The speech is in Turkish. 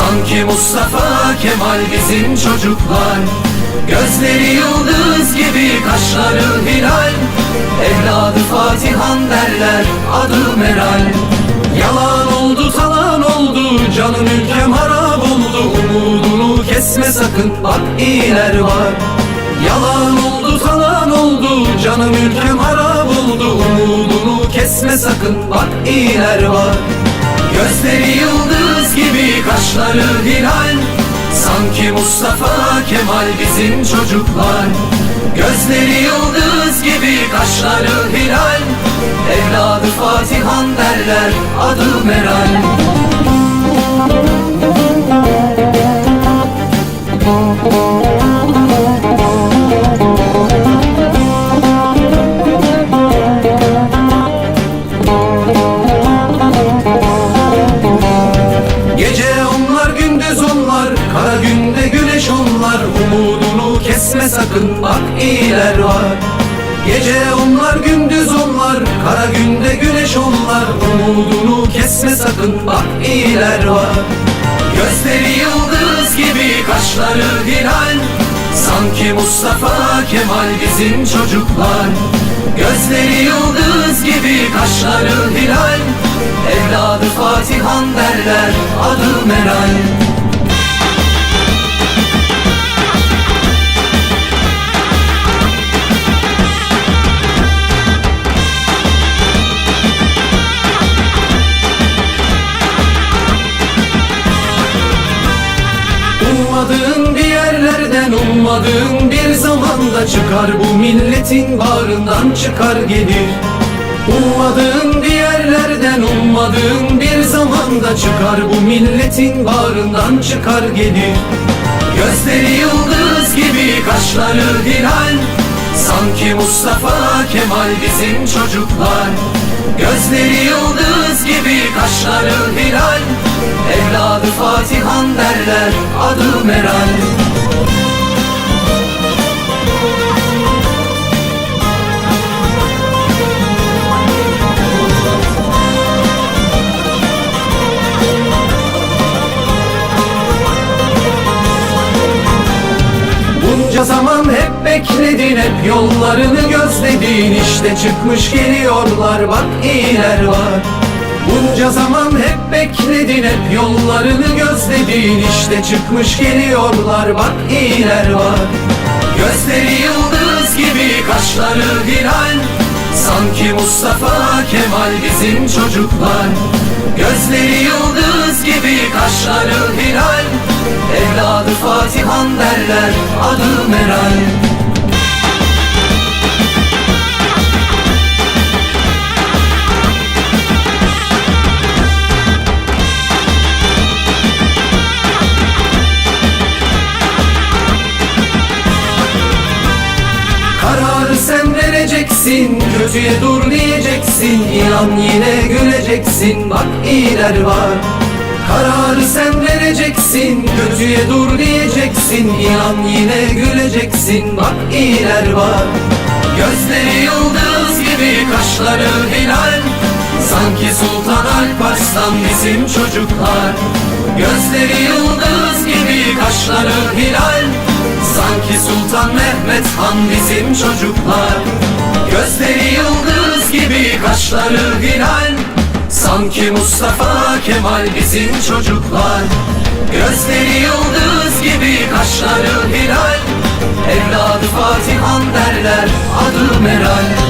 Sanki Mustafa Kemal bizim çocuklar. Gözleri yıldız gibi kaşları hilal. Evladı Fatihan derler adı Meral. Yalan oldu talan oldu canım ülkem harap oldu. Umudunu kesme sakın bak iyiler var. Yalan oldu talan oldu canım ülkem harap oldu. Umudunu kesme sakın bak iyiler var kaşları hilal Sanki Mustafa Kemal bizim çocuklar. Gözleri yıldız gibi kaşları hilal. Evladı Fatihan derler adı Meral Umudunu kesme sakın bak iyiler var. Gece onlar gündüz onlar Kara günde güneş onlar. Umudunu kesme sakın bak iyiler var. Gözleri yıldız gibi kaşları hilal. Sanki Mustafa Kemal bizim çocuklar. Gözleri yıldız gibi kaşları hilal. Evladı Fatihan derler adı Meral ummadığın bir zamanda çıkar Bu milletin bağrından çıkar gelir. Ummadığın bir yerlerden ummadığın bir zamanda çıkar Bu milletin bağrından çıkar gelir. Gözleri yıldız gibi kaşları hilal Sanki Mustafa Kemal bizim çocuklar. Gözleri yıldız gibi kaşları hilal Evladı Fatihan derler adı Meral Bunca zaman hep bekledin hep yollarını gözledin. İşte çıkmış geliyorlar bak iyiler var. Bunca zaman hep bekledin hep yollarını gözledin. İşte çıkmış geliyorlar bak iyiler var. Gözleri yıldız gibi kaşları hilal Sanki Mustafa Kemal bizim çocuklar. Gözleri yıldız gibi kaşları hilal Fatihan derler adı Meral. Kararı sen vereceksin Kötüye dur diyeceksin. İnan yine güleceksin. Bak iyiler var Kararı sen vereceksin Kötüye dur diyeceksin. İnan yine güleceksin Bak iyiler var. Gözleri yıldız gibi kaşları hilal. Sanki Sultan Alparslan bizim çocuklar. Gözleri yıldız gibi kaşları hilal. Sanki Sultan Mehmet Han bizim çocuklar. Gözleri yıldız gibi kaşları hilal Sanki Mustafa Kemal bizim çocuklar. Gözleri yıldız gibi kaşları hilal. Evladı Fatihan derler adı Meral